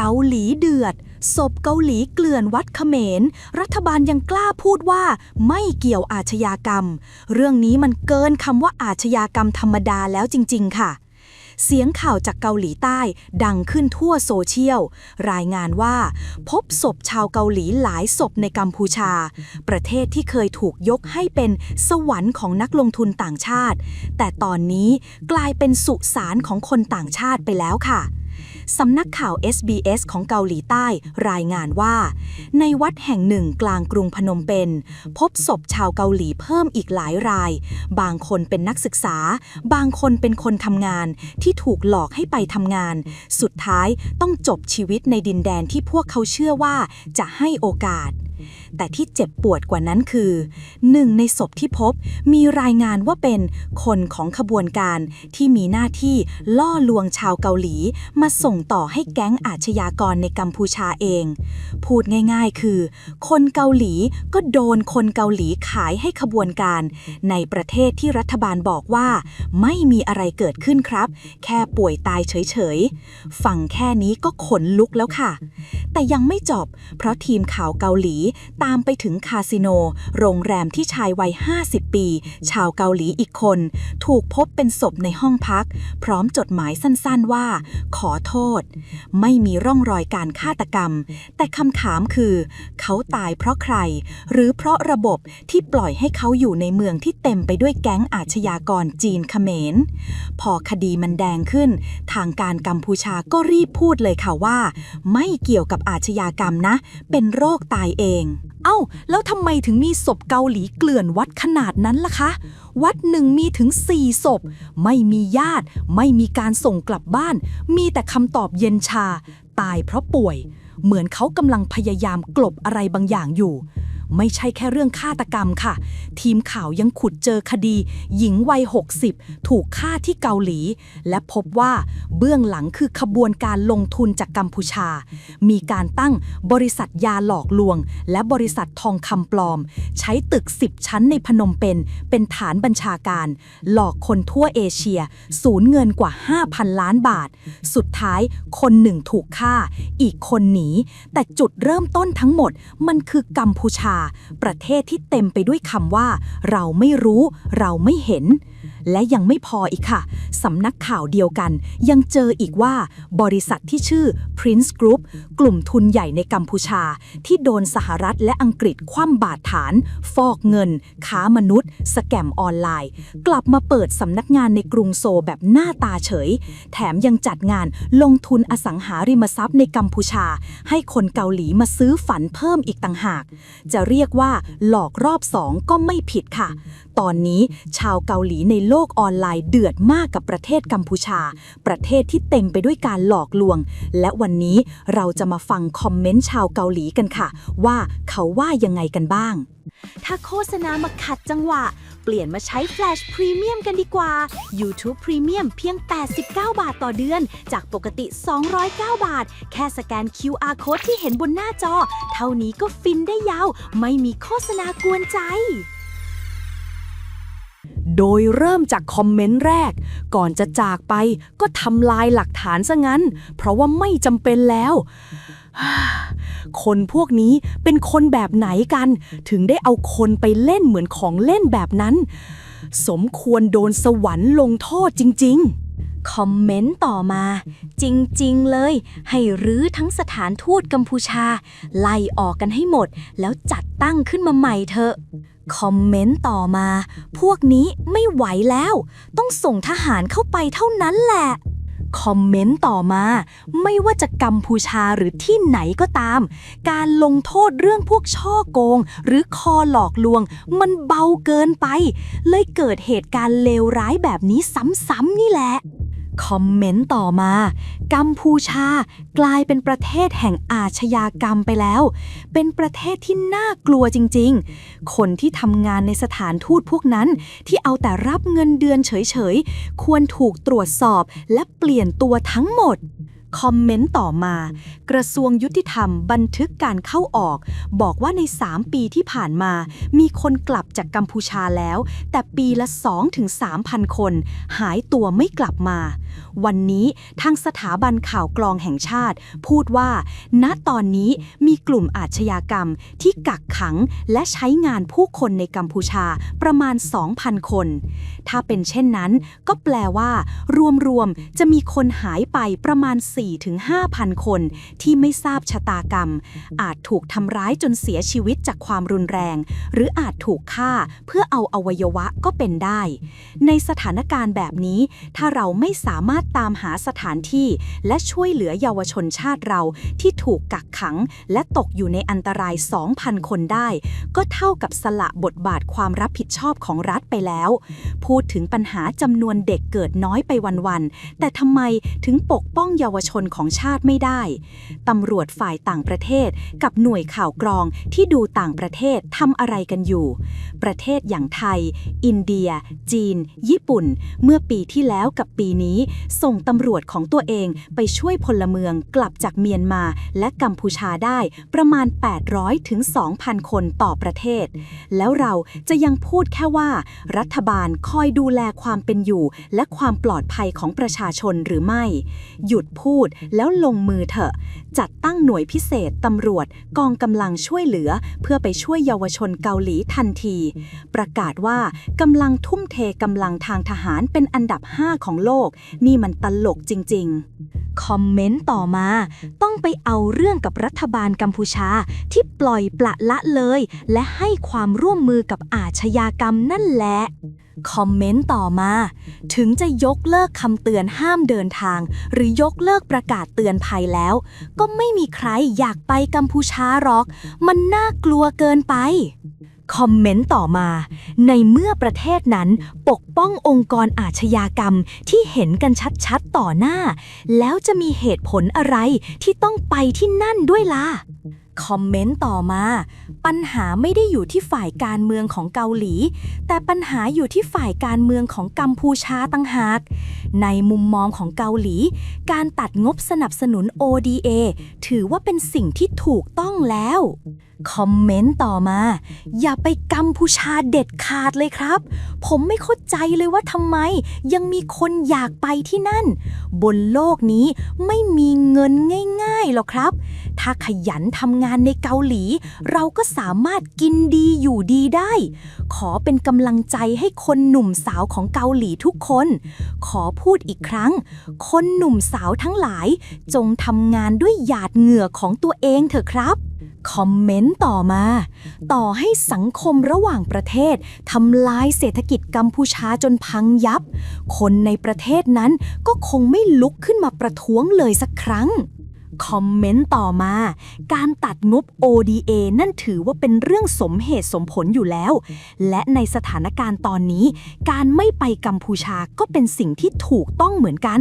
เกาหลีเดือด ศพเกาหลีเกลื่อนวัดเขมร รัฐบาลยังกล้าพูดว่าไม่เกี่ยวอาชญากรรม เรื่องนี้มันเกินคำว่าอาชญากรรมธรรมดาแล้วจริง ๆ ค่ะ เสียงข่าวจากเกาหลีใต้ดังขึ้นทั่วโซเชียล รายงานว่า พบศพชาวเกาหลีหลายศพในกัมพูชา ประเทศที่เคยถูกยกให้เป็นสวรรค์ของนักลงทุนต่างชาติ แต่ตอนนี้กลายเป็นสุสานของคนต่างชาติไปแล้วค่ะ สำนักข่าว SBS ของเกาหลีใต้รายงานว่า ในวัดแห่งหนึ่งกลางกรุงพนมเปญพบศพชาวเกาหลีเพิ่มอีกหลายราย บางคนเป็นนักศึกษา บางคนเป็นคนทำงานที่ถูกหลอกให้ไปทำงาน สุดท้ายต้องจบชีวิตในดินแดนที่พวกเขาเชื่อว่าจะให้โอกาสแต่ที่เจ็บปวดกว่านั้นคือหนึ่งในศพที่พบมีรายงานว่าเป็นคนของขบวนการที่มีหน้าที่ล่อลวงชาวเกาหลี มาส่งต่อให้แก๊งอาชญากรในกัมพูชาเอง พูดง่ายๆคือ คนเกาหลีก็โดนคนเกาหลีขายให้ขบวนการ ในประเทศที่รัฐบาลบอกว่า ไม่มีอะไรเกิดขึ้นครับ แค่ป่วยตายเฉยๆฟังแค่นี้ก็ขนลุกแล้วค่ะ แต่ยังไม่จบ เพราะทีมข่าวเกาหลีตามไปถึงคาสิโน โรงแรมที่ชายวัย 50 ปี ชาวเกาหลีอีกคน ถูกพบเป็นศพในห้องพัก พร้อมจดหมายสั้นๆว่า ขอโทษ ไม่มีร่องรอยการฆาตกรรม แต่คำถามคือ เขาตายเพราะใคร หรือเพราะระบบที่ปล่อยให้เขาอยู่ในเมืองที่เต็มไปด้วยแก๊งอาชญากรจีนเขมร พอคดีมันแดงขึ้น ทางการกัมพูชาก็รีบพูดเลยค่ะว่า ไม่เกี่ยวกับอาชญากรรมนะ เป็นโรคตายเองเอ้า แล้วทำไมถึงมีศพเกาหลีเกลื่อนวัดขนาดนั้นล่ะคะ วัดหนึ่งมีถึงสี่ศพ ไม่มีญาติ ไม่มีการส่งกลับบ้าน มีแต่คำตอบเย็นชา ตายเพราะป่วย เหมือนเขากำลังพยายามกลบอะไรบางอย่างอยู่ ไม่ใช่แค่เรื่องฆาตกรรมค่ะ ทีมข่าวยังขุดเจอคดี หญิงวัย 60 ถูกฆ่าที่เกาหลี และพบว่าเบื้องหลังคือขบวนการลงทุนจากกัมพูชา มีการตั้งบริษัทยาหลอกลวง และบริษัททองคำปลอม ใช้ตึก 10 ชั้นในพนมเปญเป็นฐานบัญชาการ หลอกคนทั่วเอเชีย สูญเงินกว่า 5,000 ล้านบาท สุดท้ายคนหนึ่งถูกฆ่า อีกคนหนีแต่จุดเริ่มต้นทั้งหมดมันคือกัมพูชาประเทศที่เต็มไปด้วยคำว่า เราไม่รู้ เราไม่เห็น และยังไม่พออีกค่ะ สำนักข่าวเดียวกัน ยังเจออีกว่าบริษัทที่ชื่อ Prince Group กลุ่มทุนใหญ่ในกัมพูชา ที่โดนสหรัฐและอังกฤษคว่ำบาตรฐาน ฟอกเงิน ค้ามนุษย์ สแกมออนไลน์ กลับมาเปิดสำนักงานในกรุงโซลแบบหน้าตาเฉย แถมยังจัดงานลงทุนอสังหาริมทรัพย์ในกัมพูชา ให้คนเกาหลีมาซื้อฝันเพิ่มอีกต่างหาก จะเรียกว่าหลอกรอบสองก็ไม่ผิดค่ะ ตอนนี้ชาวเกาหลีในโลกกออนไลน์เดือดมากกับประเทศกัมพูชา ประเทศที่เต็มไปด้วยการหลอกลวง และวันนี้เราจะมาฟังคอมเมนต์ชาวเกาหลีกันค่ะ ว่าเขาว่ายังไงกันบ้าง ถ้าโฆษณามาขัดจังหวะ เปลี่ยนมาใช้ Flash Premium กันดีกว่า YouTube Premium เพียง 89 บาทต่อเดือน จากปกติ 209 บาท แค่สแกน QR Code ที่เห็นบนหน้าจอ เท่านี้ก็ฟินได้ยาว ไม่มีโฆษณากวนใจ โดยเริ่มจากคอมเมนต์แรก ก่อนจะจากไปก็ทำลายหลักฐานซะงั้น เพราะว่าไม่จำเป็นแล้ว คนพวกนี้เป็นคนแบบไหนกัน ถึงได้เอาคนไปเล่นเหมือนของเล่นแบบนั้น สมควรโดนสวรรค์ลงโทษจริง ๆคอมเมนต์ต่อมา จริงๆเลย ให้รื้อทั้งสถานทูตกัมพูชา ไล่ออกกันให้หมด แล้วจัดตั้งขึ้นมาใหม่เถอะ คอมเมนต์ต่อมา พวกนี้ไม่ไหวแล้ว ต้องส่งทหารเข้าไปเท่านั้นแหละ คอมเมนต์ต่อมา ไม่ว่าจะกัมพูชาหรือที่ไหนก็ตาม การลงโทษเรื่องพวกช่อโกง หรือคอหลอกลวง มันเบาเกินไป เลยเกิดเหตุการณ์เลวร้ายแบบนี้ซ้ำๆนี่แหละ คอมเมนต์ต่อมา กัมพูชากลายเป็นประเทศแห่งอาชญากรรมไปแล้ว เป็นประเทศที่น่ากลัวจริง ๆ คนที่ทำงานในสถานทูตพวกนั้น ที่เอาแต่รับเงินเดือนเฉย ๆ ควรถูกตรวจสอบและเปลี่ยนตัวทั้งหมด คอมเมนต์ต่อมา กระทรวงยุติธรรมบันทึกการเข้าออก บอกว่าใน 3 ปีที่ผ่านมา มีคนกลับจากกัมพูชาแล้ว แต่ปีละ 2-3,000 คน หายตัวไม่กลับมา วันนี้ทางสถาบันข่าวกรองแห่งชาติ พูดว่า ณตอนนี้มีกลุ่มอาชญากรรมที่กักขังและใช้งานผู้คนในกัมพูชาประมาณ 2,000 คน ถ้าเป็นเช่นนั้น ก็แปลว่ารวมๆจะมีคนหายไปประมาณ4-5,000คน ที่ไม่ทราบชะตากรรม อาจถูกทำร้ายจนเสียชีวิตจากความรุนแรง หรืออาจถูกฆ่าเพื่อเอาอวัยวะก็เป็นได้ ในสถานการณ์แบบนี้ถ้าเราไม่สามารถตามหาสถานที่ และช่วยเหลือเยาวชนชาติเราที่ถูกกักขัง และตกอยู่ในอันตราย 2,000 คนได้ ก็เท่ากับสละบทบาทความรับผิดชอบของรัฐไปแล้ว พูดถึงปัญหาจำนวนเด็กเกิดน้อยไปวันๆแต่ทำไมถึงปกป้องเยาวชนของชาติไม่ได้ ตำรวจฝ่ายต่างประเทศกับหน่วยข่าวกรองที่ดูต่างประเทศทำอะไรกันอยู่ ประเทศอย่างไทย อินเดีย จีน ญี่ปุ่น เมื่อปีที่แล้วกับปีนี้ ส่งตำรวจของตัวเองไปช่วยพลเมืองกลับจากเมียนมาและกัมพูชาได้ประมาณ 800ถึง2,000 คนต่อประเทศ แล้วเราจะยังพูดแค่ว่า รัฐบาลคอยดูแลความเป็นอยู่ และความปลอดภัยของประชาชนหรือไม่ หยุดพูดดแล้วลงมือเถอะ จัดตั้งหน่วยพิเศษตำรวจกองกำลังช่วยเหลือ เพื่อไปช่วยเยาวชนเกาหลีทันที ประกาศว่ากำลังทุ่มเทกำลังทางทหารเป็นอันดับ 5 ของโลก นี่มันตลกจริง ๆ คอมเมนต์ต่อมา ต้องไปเอาเรื่องกับรัฐบาลกัมพูชาที่ปล่อยปละละเลย และให้ความร่วมมือกับอาชญากรรมนั่นแหละคอมเมนต์ต่อมา ถึงจะยกเลิกคำเตือนห้ามเดินทาง หรือยกเลิกประกาศเตือนภัยแล้ว ก็ไม่มีใครอยากไปกัมพูชาหรอก มันน่ากลัวเกินไป คอมเมนต์ต่อมา ในเมื่อประเทศนั้นปกป้ององค์กรอาชญากรรมที่เห็นกันชัดๆต่อหน้า แล้วจะมีเหตุผลอะไรที่ต้องไปที่นั่นด้วยล่ะ คอมเมนต์ต่อมา ปัญหาไม่ได้อยู่ที่ฝ่ายการเมืองของเกาหลี แต่ปัญหาอยู่ที่ฝ่ายการเมืองของกัมพูชาตั้งหาก ในมุมมองของเกาหลี การตัดงบสนับสนุน ODA ถือว่าเป็นสิ่งที่ถูกต้องแล้ว คอมเมนต์ต่อมา อย่าไปกัมพูชาเด็ดขาดเลยครับ ผมไม่เข้าใจเลยว่าทำไม ยังมีคนอยากไปที่นั่น บนโลกนี้ไม่มีเงินง่ายๆหรอกครับ ถ้าขยันทำงานในเกาหลี เราก็สามารถกินดีอยู่ดีได้ ขอเป็นกำลังใจให้คนหนุ่มสาวของเกาหลีทุกคน ขอพูดอีกครั้ง คนหนุ่มสาวทั้งหลาย จงทำงานด้วยหยาดเหงื่อของตัวเองเถอะครับ คอมเมนต์ต่อมา ต่อให้สังคมระหว่างประเทศทำลายเศรษฐกิจกัมพูชาจนพังยับ คนในประเทศนั้นก็คงไม่ลุกขึ้นมาประท้วงเลยสักครั้ง คอมเมนต์ต่อมา การตัดงบ ODA นั่นถือว่าเป็นเรื่องสมเหตุสมผลอยู่แล้ว และในสถานการณ์ตอนนี้ การไม่ไปกัมพูชาก็เป็นสิ่งที่ถูกต้องเหมือนกัน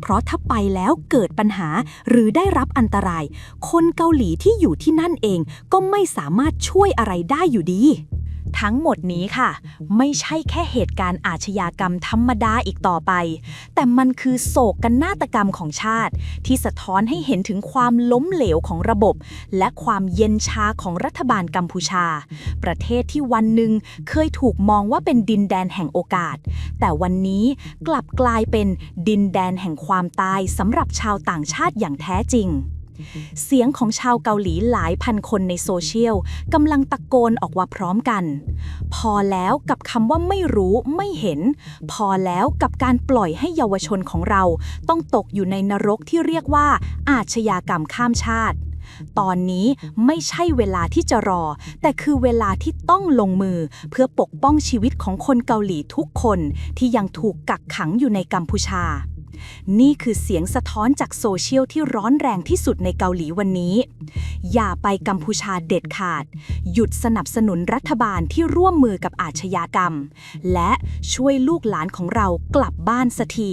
เพราะถ้าไปแล้วเกิดปัญหาหรือได้รับอันตราย คนเกาหลีที่อยู่ที่นั่นเองก็ไม่สามารถช่วยอะไรได้อยู่ดี ทั้งหมดนี้ค่ะ ไม่ใช่แค่เหตุการณ์อาชญากรรมธรรมดาอีกต่อไป แต่มันคือโศกกันนาฏกรรมของชาติ ที่สะท้อนให้เห็นถึงความล้มเหลวของระบบ และความเย็นชาของรัฐบาลกัมพูชา ประเทศที่วันหนึ่งเคยถูกมองว่าเป็นดินแดนแห่งโอกาส แต่วันนี้กลับกลายเป็นดินแดนแห่งความตายสำหรับชาวต่างชาติอย่างแท้จริง เสียงของชาวเกาหลีหลายพันคนในโซเชียลกำลังตะโกนออกว่าพร้อมกัน พอแล้วกับคำว่าไม่รู้ไม่เห็น พอแล้วกับการปล่อยให้เยาวชนของเราต้องตกอยู่ในนรกที่เรียกว่า อาชญากรรมข้ามชาติ ตอนนี้ไม่ใช่เวลาที่จะรอ แต่คือเวลาที่ต้องลงมือเพื่อปกป้องชีวิตของคนเกาหลีทุกคนที่ยังถูกกักขังอยู่ในกัมพูชา นี่คือเสียงสะท้อนจากโซเชียลที่ร้อนแรงที่สุดในเกาหลีวันนี้ อย่าไปกัมพูชาเด็ดขาด หยุดสนับสนุนรัฐบาลที่ร่วมมือกับอาชญากรรม และช่วยลูกหลานของเรากลับบ้านสักที